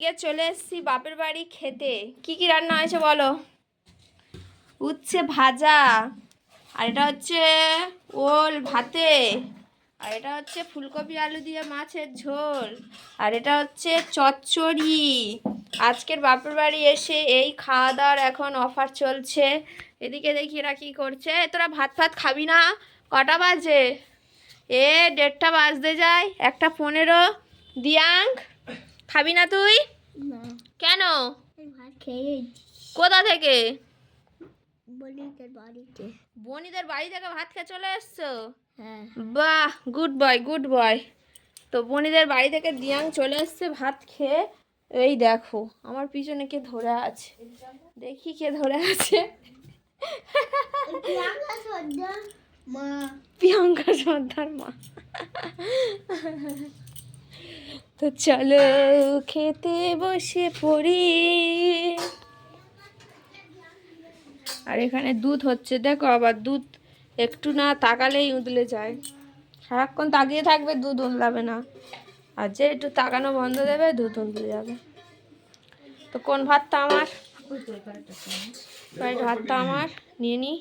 গিয়ে চলে এসেছি বাপের বাড়ি খেতে। কি কি রান্না হয়েছে বলো? উচ্ছে ভাজা, আর এটা হচ্ছে ওল ভাতে, আর এটা হচ্ছে ফুলকপি আলু দিয়ে মাছের ঝোল, আর এটা হচ্ছে চচ্চড়ি। আজকের বাপের বাড়ি এসে এই খাওয়া দাওয়ার এখন অফার চলছে। এদিকে দেখি এরা কী করছে। তোরা ভাত ফাত খাবি না? কটা বাজে? এ, দেড়টা বাজতে যায়। একটা পনেরো। দিয়াঙ্ক খাবি না তুই? কেন? ভাত খেয়ে কোথা থেকে? বনিদের বাড়ি থেকে ভাত খেয়ে চলে এসছো? হ্যাঁ। বাহ গুড বয় গুড বয় তো বনিদের বাড়ি থেকে দিয়াং চলে এসছে ভাত খেয়ে। এই দেখো আমার পিছনে কে ধরে আছে? দেখি কে ধরে আছে। মা। প্রিয়াঙ্কা সর্দার মা। তো চলো খেতে বসে পড়ি। আর এখানে দুধ হচ্ছে দেখো আবার দুধ একটু না তাকালেই উদলে যায়। সারাক্ষণ তাকিয়ে থাকবে দুধ উদলাবে না। আর যে একটু তাকানো বন্ধ দেবে দুধ উদলে যাবে। তো কোন ভাতটা আমার? ভাতটা আমার নিয়ে নিই